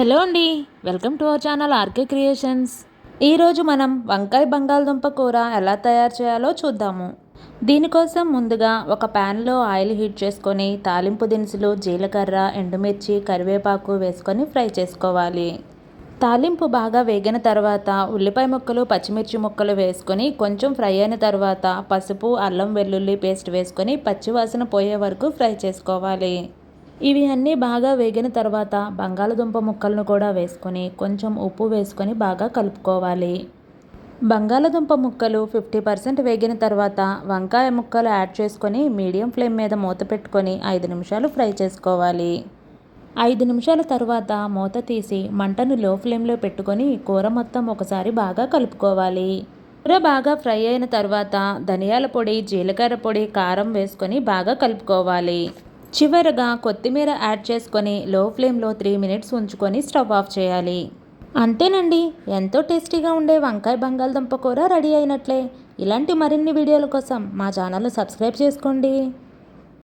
Hello అండి welcome to our channel RK creations. ఈరోజు మనం వంకాయ బంగాళదుంప కూర ఎలా తయారు చేయాలో చూద్దాము. దీనికోసం ముందుగా ఒక ప్యాన్లో ఆయిల్ హీట్ చేసుకొని తాలింపు దినుసులు జీలకర్ర ఎండుమిర్చి కరివేపాకు వేసుకొని ఫ్రై చేసుకోవాలి. తాలింపు బాగా వేగిన తర్వాత ఉల్లిపాయ ముక్కలు పచ్చిమిర్చి ముక్కలు వేసుకొని కొంచెం ఫ్రై అయిన తర్వాత పసుపు అల్లం వెల్లుల్లి పేస్ట్ వేసుకొని పచ్చివాసన పోయే వరకు ఫ్రై చేసుకోవాలి. ఇవి అన్నీ బాగా వేగిన తర్వాత బంగాళదుంప ముక్కలను కూడా వేసుకొని కొంచెం ఉప్పు వేసుకొని బాగా కలుపుకోవాలి. బంగాళదుంప ముక్కలు ఫిఫ్టీ పర్సెంట్ వేగిన తర్వాత వంకాయ ముక్కలు యాడ్ చేసుకొని మీడియం ఫ్లేమ్ మీద మూత పెట్టుకొని ఐదు నిమిషాలు ఫ్రై చేసుకోవాలి. ఐదు నిమిషాల తర్వాత మూత తీసి మంటను లో ఫ్లేమ్లో పెట్టుకొని కూర మొత్తం ఒకసారి బాగా కలుపుకోవాలి. కూర బాగా ఫ్రై అయిన తర్వాత ధనియాల పొడి జీలకర్ర పొడి కారం వేసుకొని బాగా కలుపుకోవాలి. చివరగా కొత్తిమీర యాడ్ చేసుకొని లో ఫ్లేమ్లో త్రీ మినిట్స్ ఉంచుకొని స్టవ్ ఆఫ్ చేయాలి. అంతేనండి ఎంతో టేస్టీగా ఉండే వంకాయ బంగాళదుంప కూర రెడీ అయినట్లే. ఇలాంటి మరిన్ని వీడియోల కోసం మా ఛానల్ సబ్స్క్రైబ్ చేసుకోండి.